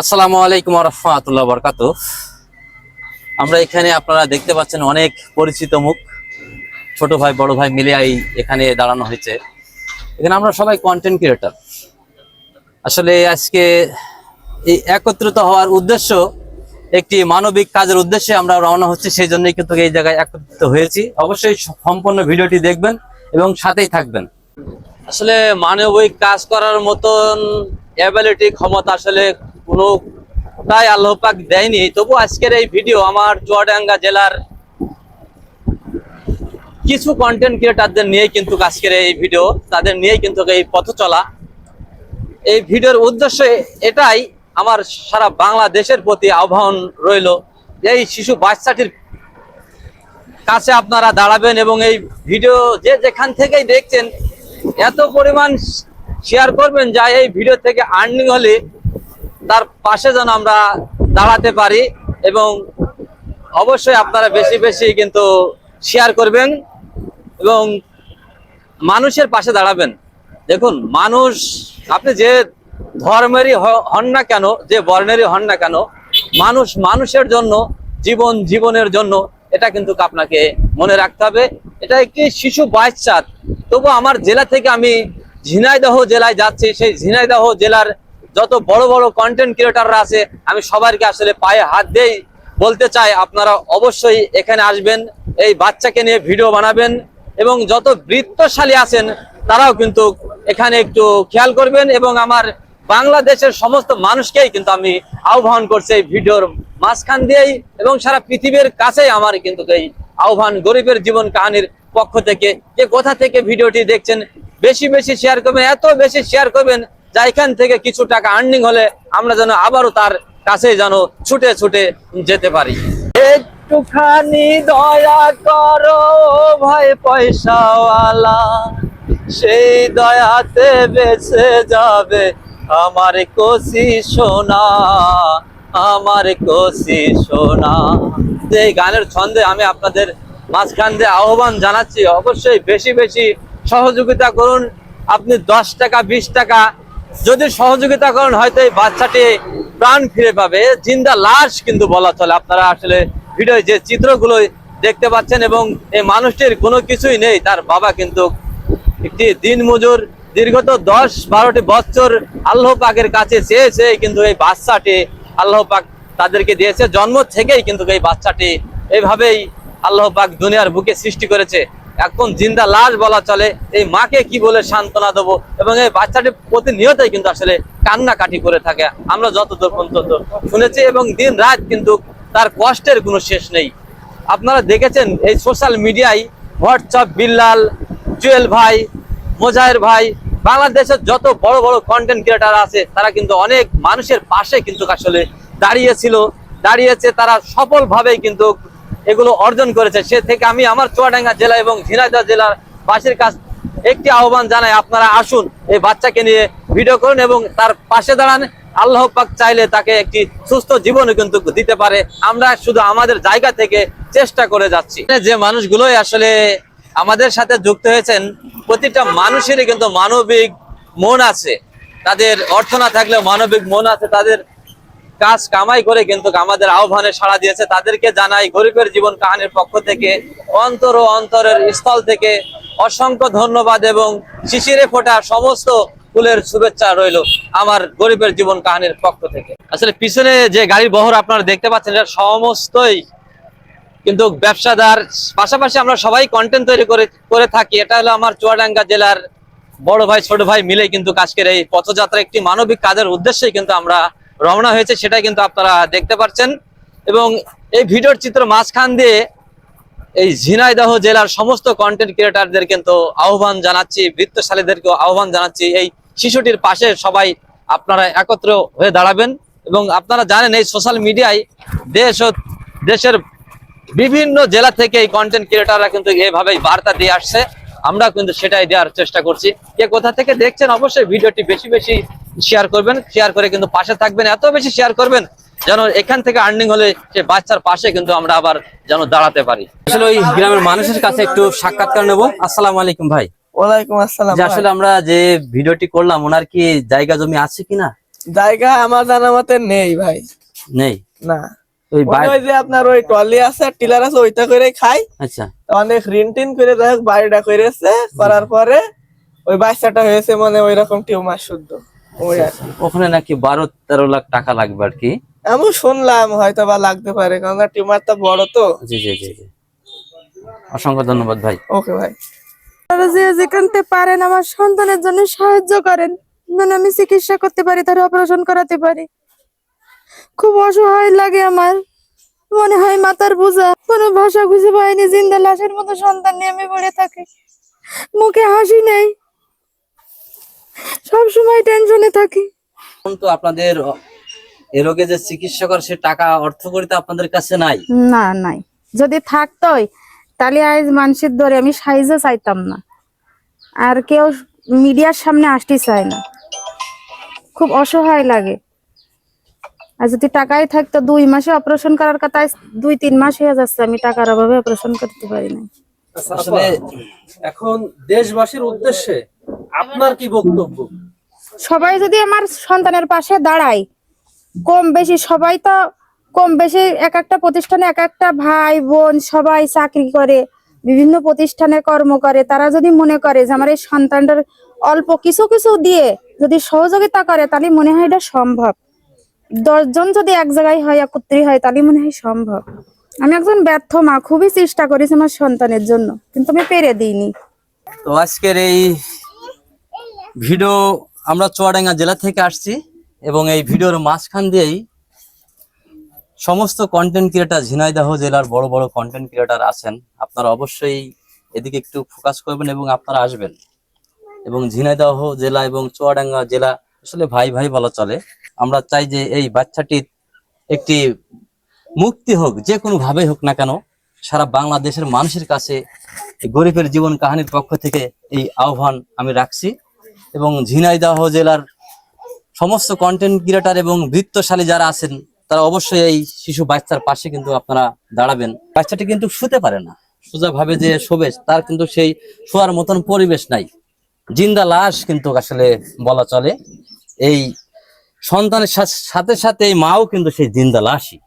আসসালামু আলাইকুম রহমতুল্লাহ বরকাত আমরা এখানে আপনারা দেখতে পাচ্ছেন অনেক পরিচিত মুখ। ছোট ভাই, বড় ভাই মিলে এখানে দাঁড়ানো হয়েছে। এখানে আমরা সবাই কন্টেন্ট ক্রিয়েটর আসলে আজকে এই একত্রিত হওয়ার উদ্দেশ্য একটি মানবিক কাজের উদ্দেশ্যে আমরা রওনা হচ্ছি সেই জন্যই কিন্তু এই জায়গায় একত্রিত হয়েছি। অবশ্যই সম্পূর্ণ ভিডিওটি দেখবেন এবং সাথেই থাকবেন। আসলে মানবিক কাজ করার মতন অ্যাবিলিটি ক্ষমতা আসলে কোনো তাই আল্লাহ পাক দেয়নি। তবু আজকের এই ভিডিও আমার চুয়াডাঙ্গা জেলার কিছু কন্টেন্ট ক্রিয়েটারদের নিয়ে কিন্তু আজকের এই ভিডিও তাদের নিয়েই কিন্তু এই পথ চলা। এই ভিডিওর উদ্দেশ্য এটাই, আমার সারা বাংলাদেশের প্রতি আহ্বান রইল এই শিশু বাচ্চাটির কাছে আপনারা দাঁড়াবেন এবং এই ভিডিও যে যেখান থেকেই দেখছেন, এত পরিমাণ শেয়ার করবেন যা এই ভিডিও থেকে আর্নিং হলে তার পাশে যেন আমরা দাঁড়াতে পারি এবং অবশ্যই আপনারা বেশি বেশি কিন্তু শেয়ার করবেন এবং মানুষের পাশে দাঁড়াবেন। দেখুন, মানুষ, আপনি যে ধর্মেরই হন না কেন, যে বর্ণেরই হন না কেন, মানুষ মানুষের জন্য, জীবন জীবনের জন্য, এটা কিন্তু আপনাকে মনে রাখতে হবে। এটা একটি শিশু বাচ্চা তবু আমার জেলা থেকে আমি ঝিনাইদহ জেলায় যাচ্ছি। সেই ঝিনাইদহ জেলার যত বড় বড় কন্টেন্ট ক্রিয়েটাররা আছে, আমি সবাইকে আসলে পায়ে হাত দিয়েই বলতে চাই, আপনারা অবশ্যই এখানে আসবেন, এই বাচ্চাকে নিয়ে ভিডিও বানাবেন এবং যত বৃত্তশালী আছেন, তারাও কিন্তু এখানে একটু খেয়াল করবেন এবং আমার বাংলাদেশের সমস্ত মানুষকেই কিন্তু আমি আহ্বান করছি এই ভিডিওর মাঝখান দিয়েই এবং সারা পৃথিবীর কাছেই আমার কিন্তু এই আহ্বান, গরিবের জীবন কাহানির পক্ষ থেকে। যে কোথা থেকে ভিডিওটি দেখছেন, বেশি বেশি শেয়ার করবেন, এত বেশি শেয়ার করবেন যা এখান থেকে কিছু টাকা আর্নিং হলে আমরা যেন আবারও তার কাছে যেন ছুটে ছুটে যেতে পারি। একটুখানি দয়া করো ভাই পয়সাওয়ালা সেই দয়াতে বেঁচে যাবে আমার কষি সোনা আমার কষি সোনা। যে এই গানের ছন্দে আমি আপনাদের মাঝখান দিয়ে আহ্বান জানাচ্ছি অবশ্যই বেশি বেশি সহযোগিতা করুন। আপনি দশ টাকা বিশ টাকা যদি সহযোগিতা করেন হয়তো এই বাচ্চাটি প্রাণ ফিরে পাবে। জিন্দা লাশ কিন্তু বলা চলে। আপনারা আসলে ভিডিও যে চিত্রগুলো দেখতে পাচ্ছেন এবং এই মানুষটির কোনো কিছুই নেই, তার বাবা কিন্তু একটি দিন মজুর দীর্ঘত দশ বারোটি বছর আল্লাহ পাকের কাছে চেয়েছে, কিন্তু এই বাচ্চাটি আল্লাহ পাক তাদেরকে দিয়েছে। জন্ম থেকেই কিন্তু এই বাচ্চাটি এভাবেই আল্লাহ পাক দুনিয়ার বুকে সৃষ্টি করেছে। এখন জিন্দা লাশ বলা চলে। এই মাকে কি বলে সান্ত্বনা দেবো? এবং এই বাচ্চাটি প্রতিনিয়তই কিন্তু আসলে কান্নাকাটি করে থাকে। আমরা যতদূর পর্যন্ত শুনেছি এবং দিন রাত কিন্তু তার কষ্টের কোনো শেষ নেই। আপনারা দেখেছেন এই সোশ্যাল মিডিয়ায় হোয়াটসঅ্যাপ বিল্লাল, জুয়েল ভাই, মোজাহের ভাই, বাংলাদেশের যত বড় বড় কন্টেন্ট ক্রিয়েটার আছে, তারা কিন্তু অনেক মানুষের পাশে কিন্তু আসলে দাঁড়িয়েছিল। দাঁড়িয়েছে তারা সফলভাবেই কিন্তু এগুলো অর্জন করেছে। সে থেকে আমি আমার চুয়াডাঙ্গা জেলা এবং ঝিনাইদহ জেলার বাসীর কাছ একটি আহ্বান জানাই, আপনারা আসুন, এই বাচ্চাকে নিয়ে ভিডিও করুন এবং তার পাশে দাঁড়ান। আল্লাহ পাক চাইলে তাকে একটি সুস্থ জীবনও কিন্তু দিতে পারে। আমরা শুধু আমাদের জায়গা থেকে চেষ্টা করে যাচ্ছি। যে মানুষগুলোই আসলে আমাদের সাথে যুক্ত হয়েছেন, প্রতিটা মানুষেরই কিন্তু মানবিক মন আছে। তাদের অর্থ না থাকলেও মানবিক মন আছে, তাদের কাজ কামাই করে কিন্তু আমাদের আহ্বানে সাড়া দিয়েছে। তাদেরকে জানাই গরিবের জীবন কাহানির পক্ষ থেকে, অন্তর ও অন্তরের স্থল থেকে অসংখ্য ধন্যবাদ এবং শিশিরে ফোটা সমস্ত ফুলের শুভেচ্ছা রইল আমার গরিবের জীবন কাহানির পক্ষ থেকে। আসলে পিছনে যে গাড়ির বহর আপনারা দেখতে পাচ্ছেন, এটা সমস্তই কিন্তু ব্যবসাদার, পাশাপাশি আমরা সবাই কন্টেন্ট তৈরি করে করে থাকি। এটা হলো আমার চুয়াডাঙ্গা জেলার বড় ভাই, ছোট ভাই মিলে কিন্তু আজকের এই পথযাত্রা একটি মানবিক কাজের উদ্দেশ্যে কিন্তু আমরা রওনা হয়েছে, সেটাই কিন্তু আপনারা দেখতে পাচ্ছেন। এবং এই ভিডিওর চিত্র মাঝখান দিয়ে এই ঝিনাইদহ জেলার সমস্ত কন্টেন্ট ক্রিয়েটারদের কিন্তু আহ্বান জানাচ্ছি বৃত্তশালীদেরকে আহ্বান জানাচ্ছি। এই শিশুটির পাশে সবাই আপনারা একত্র হয়ে দাঁড়াবেন এবং আপনারা জানেন এই সোশ্যাল মিডিয়ায় দেশ ও দেশের বিভিন্ন জেলা থেকে এই কন্টেন্ট ক্রিয়েটাররা কিন্তু এভাবেই বার্তা দিয়ে আসছে। আমরা কিন্তু সেটাই দেওয়ার চেষ্টা করছি। কে কোথা থেকে দেখছেন অবশ্যই ভিডিওটি বেশি বেশি শেয়ার করবেন শেয়ার করে কিন্তু পাশে থাকবেন এত বেশি শেয়ার করবেন যেন এখান থেকে আর্নিং হলে সে বাচ্চার পাশে কিন্তু আমরা আবার যেন দাঁড়াতে পারি। আসলে ওই গ্রামের মানুষের কাছে একটু সাক্ষাৎকার নেব। আসসালামু আলাইকুম ভাই। ওয়ালাইকুম আসসালাম যে আসলে আমরা যে ভিডিওটি করলাম ওনার কি জায়গা জমি আছে কিনা? জায়গা আমার জানা মতে নেই ভাই। নেই? না। ওই যে আপনার ওই টলি আছে টিলার আছে ওইটা করে খাই। আচ্ছা। অনেক ঋণ টিন করে যাই হোক বাড়িটা করেছে করার পরে ওই বাচ্চাটা হয়েছে মানে ওই রকম টিউমার শুদ্ধ। ওই আর কি। ওখানে নাকি বারো তেরো লাখ টাকা লাগবে আর কি? আমি শুনলাম হয়তো বা লাগতে পারে কারণ টিউমারটা বড় তো। জি জি জি জি। অসংখ্য ধন্যবাদ ভাই। ওকে ভাই। যে যেখানতে পারেন আমার সন্তানের জন্য সাহায্য করেন। যেন আমি চিকিৎসা করতে পারি তার অপারেশন করাতে পারি। খুব অসহায় লাগে আমার। মনে হয় বোঝা। কোনো ভাষা খুঁজে পাইনি জিন্দা লাশের মতো সন্তান নিয়ে আমি পড়ে থাকি। মুখে হাসি নেই। সময় টেনশনে থাকি। এখন তো আপনাদের এ রোগে যে চিকিৎসা করে সে টাকা অর্থ করিতে আপনাদের কাছে নাই। না নাই। যদি থাকতোই তাহলে আজ মানুষের ধরে আমি সাইজে চাইতাম না। আর কেউ মিডিয়ার সামনে আসতে চায় না। খুব অসহায় লাগে। আর যদি টাকাই থাকতো দুই মাসে অপারেশন করার কথা দুই তিন মাস হয়ে যাচ্ছে আমি টাকার অভাবে অপারেশন করতে পারি না আসলে এখন দেশবাসীর উদ্দেশ্যে আপনার কি বক্তব্য? সবাই যদি আমার সন্তানের পাশে দাঁড়ায়, কম বেশি সবাই তো কম বেশি এক একটা প্রতিষ্ঠানে এক একটা ভাই, বোন সবাই চাকরি করে, বিভিন্ন প্রতিষ্ঠানে কর্ম করে। তারা যদি মনে করে যে আমার এই সন্তানটার অল্প কিছু কিছু দিয়ে যদি সহযোগিতা করে, তাহলে মনে হয় এটা সম্ভব। দশজন যদি এক জায়গায় হয় একত্রী হয়, তাহলে মনে হয় সম্ভব। আমি একজন ব্যর্থ মা, খুবই চেষ্টা করেছি আমার সন্তানের জন্য, কিন্তু আমি পেরে দিইনি। তো আজকের এই ভিডিও আমরা চুয়াডাঙ্গা জেলা থেকে আসছি এবং এই ভিডিওর মাঝখান দিয়েই সমস্ত কন্টেন্ট ক্রিয়েটার ঝিনাইদহ জেলার বড় বড় কন্টেন্ট ক্রিয়েটার আছেন। আপনারা অবশ্যই এদিকে একটু ফোকাস করবেন এবং আপনারা আসবেন। এবং ঝিনাইদহ জেলা এবং চুয়াডাঙ্গা জেলা আসলে ভাই ভাই বলা চলে। আমরা চাই যে এই বাচ্চাটির একটি মুক্তি হোক, যে কোনো ভাবে হোক না কেন, সারা বাংলাদেশের মানুষের কাছে গরিবের জীবন কাহিনীর পক্ষ থেকে এই আহ্বান আমি রাখছি। এবং ঝিনাইদহ জেলার সমস্ত কন্টেন্ট ক্রিয়েটার এবং বৃত্তশালী যারা আছেন, তারা অবশ্যই এই শিশু বাচ্চার পাশে কিন্তু আপনারা দাঁড়াবেন। বাচ্চাটি কিন্তু শুতে পারে না। সোজা ভাবে যে শোবে, তার কিন্তু সেই শোয়ার মতন পরিবেশ নাই। জিন্দা লাশ কিন্তু আসলে বলা চলে। এই সন্তানের সাথে সাথে এই মাও কিন্তু সেই জিন্দা লাশই।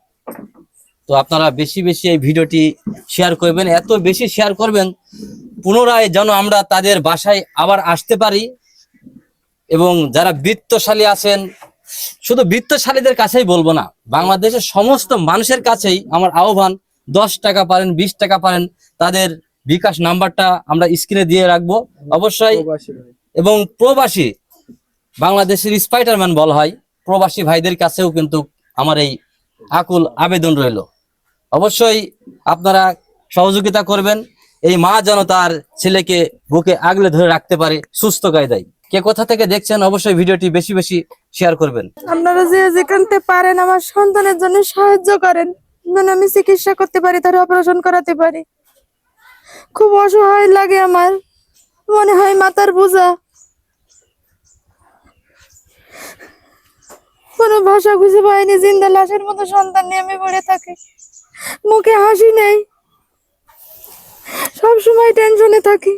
তো আপনারা বেশি বেশি এই ভিডিওটি শেয়ার করবেন। এত বেশি শেয়ার করবেন, পুনরায় যেন আমরা তাদের বাসায় আবার আসতে পারি। এবং যারা বৃত্তশালী আছেন শুধু বৃত্তশালীদের কাছেই বলব না বাংলাদেশের সমস্ত মানুষের কাছেই আমার আহ্বান দশ টাকা পারেন বিশ টাকা পারেন তাদের বিকাশ নাম্বারটা আমরা স্ক্রিনে দিয়ে রাখব। অবশ্যই এবং প্রবাসী বাংলাদেশের স্পাইডারম্যান বলা হয় প্রবাসী ভাইদের কাছেও কিন্তু আমার এই আকুল আবেদন রইল। অবশ্যই আপনারা সহযোগিতা করবেন এই মা যেন তার ছেলেকে বুকে আগলে ধরে রাখতে পারে সুস্থ কায়দায়। কে কোথা থেকে দেখছেন অবশ্যই ভিডিওটি বেশি বেশি শেয়ার করবেন। আপনারা যে যেখানতে পারেন আমার সন্তানের জন্য সাহায্য করেন। যেন আমি চিকিৎসা করতে পারি, তার অপারেশন করাতে পারি। খুব অসহায় লাগে আমার। মনে হয় মাতার বোঝা। কোনো ভাষা খুঁজে পাইনি, জিন্দা লাশের মতো সন্তান নিয়ে আমি পড়ে থাকি। মুখে হাসি নেই। সব সময় টেনশনে থাকি।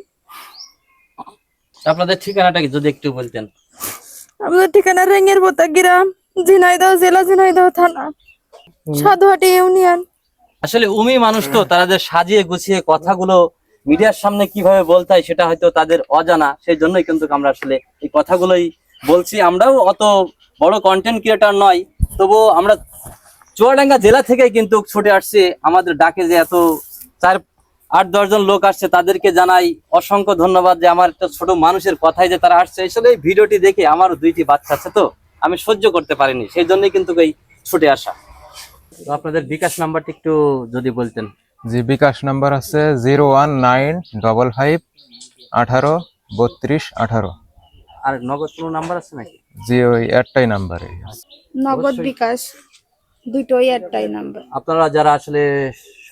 আপনাদের ঠিকানাটা যদি একটু বলতেন। আমাদের ঠিকানা রেঙ্গের পোতা গ্রাম ঝিনাইদহ জেলা ঝিনাইদহ থানা সাধুহাটি ইউনিয়ন। আসলে উমি মানুষ তো তাদের সাজিয়ে গুছিয়ে কথাগুলো মিডিয়ার সামনে কীভাবে বলতে হয় সেটা হয়তো তাদের অজানা সেই জন্যই কিন্তু আমরা আসলে এই কথাগুলোই বলছি। আমরাও অত বড় কন্টেন্ট ক্রিয়েটার নয় তবুও আমরা চুয়াডাঙ্গা জেলা থেকে কিন্তু ছুটে আসছে। আমাদের ডাকে যে এত চার আট দশজন লোক আসছে তাদেরকে জানাই অসংখ্য ধন্যবাদ যে আমার একটা ছোট মানুষের কথাই যে তারা আসছে। আসলে এই ভিডিওটি দেখে আমার দুইটি বাচ্চা আছে তো আমি সহ্য করতে পারিনি সেই জন্যই কিন্তু এই ছুটে আসা। তো আপনাদের বিকাশ নাম্বারটি একটু যদি বলতেন। জি বিকাশ নাম্বার আছে zero one nine double five আঠারো বত্রিশ আঠারো। আর নগদ কোনো নাম্বার আছে নাকি? জি ওই একটাই নাম্বারে। নগদ বিকাশ দুটোই একটাই নাম্বার। আপনারা যারা আসলে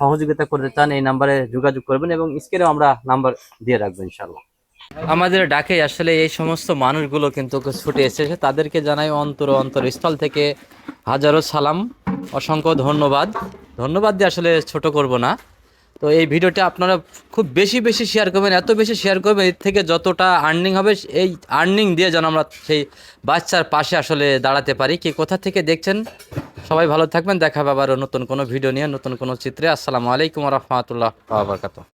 সহযোগিতা করতে চান, এই নাম্বারে যোগাযোগ করবেন এবং স্কেলেও আমরা নাম্বার দিয়ে রাখব ইনশাল্লাহ আমাদের ডাকে আসলে এই সমস্ত মানুষগুলো কিন্তু ছুটে এসেছে। তাদেরকে জানাই অন্তর অন্তর স্থল থেকে হাজারো সালাম, অসংখ্য ধন্যবাদ। ধন্যবাদ দিয়ে আসলে ছোট করব না। তো এই ভিডিওটা আপনারা খুব বেশি বেশি শেয়ার করবেন, এত বেশি শেয়ার করবেন, এর থেকে যতটা আর্নিং হবে এই আর্নিং দিয়ে যেন আমরা সেই বাচ্চার পাশে আসলে দাঁড়াতে পারি। কি কোথা থেকে দেখছেন? সবাই ভালো থাকবেন, দেখা পাবার নতুন কোনো ভিডিও নিয়ে, নতুন কোনো চিত্রে। আসসালামু আলাইকুম রহমতুল্লাহ বাবরকাত